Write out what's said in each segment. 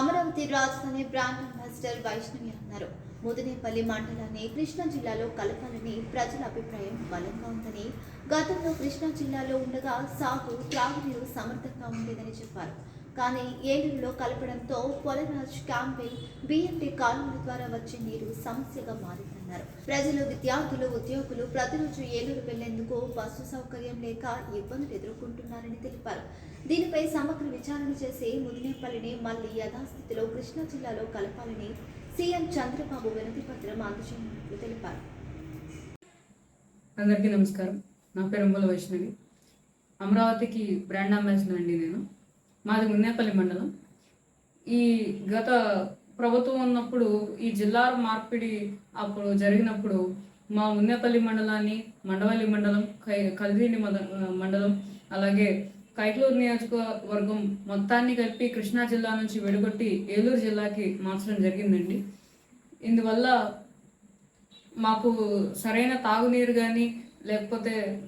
అమరావతి రాజధాని brand ambassador Vaishnavi అన్నారు. ముదినేపల్లి మండలాన్ని కృష్ణా జిల్లాలో కలపాలని ప్రజల అభిప్రాయం బలంగా ఉందని గతంలో కృష్ణా జిల్లాలో ఉండగా సాగు త్రాగునీరు సమర్థంగా ఉండేదని చెప్పారు. కానీ ఏలూరులో కలపడంతో పొలరాజ్ క్యాంపెయిన్ బిఎంటీ కాలువల ద్వారా వచ్చే నీరు సమస్యగా మారిందన్నారు. ప్రజలు విద్యార్థులు ఉద్యోగులు ప్రతిరోజు ఏలూరు వెళ్ళేందుకు బస్సు సౌకర్యం లేక ఇబ్బందులు ఎదుర్కొంటున్నారని తెలిపారు. దీనిపై సమగ్ర విచారణ చేసి ముదినేపల్లిని మళ్ళీ యథాస్థితిలో కృష్ణా జిల్లాలో కలపాలని సీఎం చంద్రబాబు వినతి పత్రం అందజేయనున్నట్లు తెలిపారు. అందరికీ నమస్కారం. నా పేరు అంబుల వైష్ణవి. అమరావతికి బ్రాండ్ అంబాసిడర్ అండి నేను. మాది మున్నేపల్లి మండలం. ఈ గత ప్రభుత్వం ఉన్నప్పుడు ఈ జిల్లా మార్పిడి అప్పుడు జరిగినప్పుడు మా మున్నేపల్లి మండలాన్ని మండవల్లి మండలం కై కల్దీని మండలం అలాగే కైట్లూరు నియోజకవర్గం మొత్తాన్ని కలిపి కృష్ణా జిల్లా నుంచి విడగొట్టి ఏలూరు జిల్లాకి మార్చడం జరిగిందండి. ఇందువల్ల మాకు సరైన తాగునీరు కానీ లేకపోతే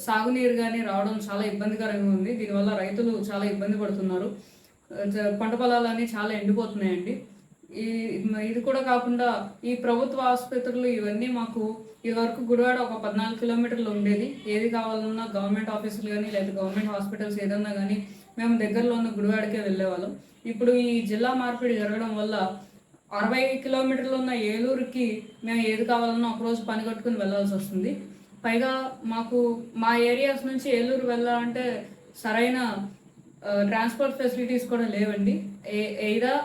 సాగునీరు కానీ రావడం చాలా ఇబ్బందికరంగా ఉంది. దీనివల్ల రైతులు చాలా ఇబ్బంది పడుతున్నారు. జ- పంట పొలాలన్నీ చాలా ఎండిపోతున్నాయండి. ఈ ఇది కూడా కాకుండా ఈ ప్రభుత్వ ఆసుపత్రులు ఇవన్నీ మాకు ఇదివరకు గుడివాడ ఒక పద్నాలుగు కిలోమీటర్లు ఉండేది. ఏది కావాలన్నా గవర్నమెంట్ ఆఫీసులు కానీ లేదా గవర్నమెంట్ హాస్పిటల్స్ ఏదన్నా కానీ మేము దగ్గరలో ఉన్న గుడివాడకే వెళ్ళేవాళ్ళం. ఇప్పుడు ఈ జిల్లా మార్పిడి జరగడం వల్ల అరవై కిలోమీటర్లు ఉన్న ఏలూరుకి మేము ఏది కావాలన్నా ఒకరోజు పని కట్టుకుని వెళ్ళాల్సి వస్తుంది. పైగా మాకు మా ఏరియాస్ నుంచి ఏలూరు వెళ్ళాలంటే సరైన ట్రాన్స్పోర్ట్ ఫెసిలిటీస్ కూడా లేవండి. ఏ ఎయిదా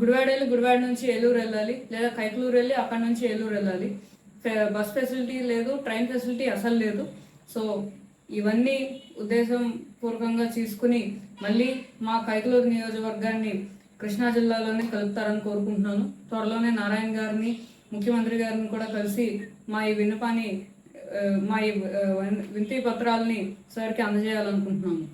గుడివాడ వెళ్ళి గుడివాడ నుంచి ఏలూరు వెళ్ళాలి లేదా కైకలూరు వెళ్ళి అక్కడ నుంచి ఏలూరు వెళ్ళాలి. ఫె- బస్ ఫెసిలిటీ లేదు ట్రైన్ ఫెసిలిటీ అసలు లేదు. సో ఇవన్నీ ఉద్దేశం పూర్వకంగా తీసుకుని మళ్ళీ మా కైకలూరు నియోజకవర్గాన్ని కృష్ణా జిల్లాలోనే కలుపుతారని కోరుకుంటున్నాను. త్వరలోనే నారాయణ గారిని ముఖ్యమంత్రి గారిని కూడా కలిసి మా ఈ విన్నపాన్ని మా ఈ వినతి పత్రాలని సార్కి అందజేయాలనుకుంటున్నాము.